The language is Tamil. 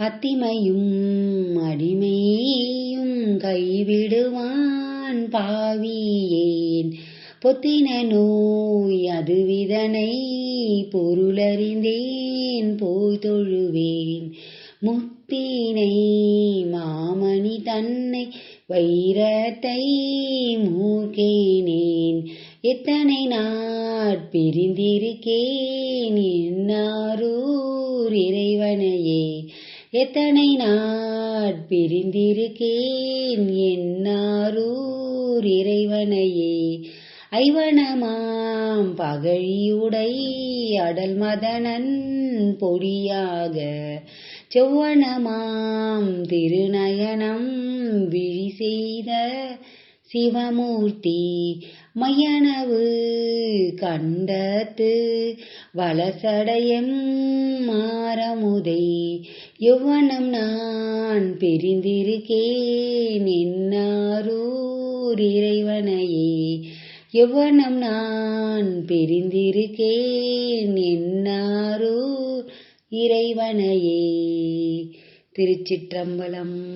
பத்திமையும் அடிமையும் கைவிடுவான் பாவியேன். பொத்தின நோய் அதுவிதனை பொருளறிந்தேன் போய் தொழுவேன். முத்தினை மாமணி தன்னை வைரத்தை மூக்கேனேன். எத்தனை நாட் பிரிந்திருக்கேன் எத்தனை நாள் பிரிந்திருக்கேன் என்னாரூர் இறைவனையே. ஐவனமாம் பகழியுடை அடல் மதனன் பொடியாக. செவ்வனமாம் திருநயனம் விழி செய்த சிவமூர்த்தி மையனவு கண்டத்து வளசடையம் மாறமுதை. யௌவனம் நான் பிரிந்திருக்கேன் என்னாரூர் இறைவனையே. யௌவனம் நான் பிரிந்திருக்கேன் என்னாரூர் இறைவனையே. திருச்சிற்றம்பலம்.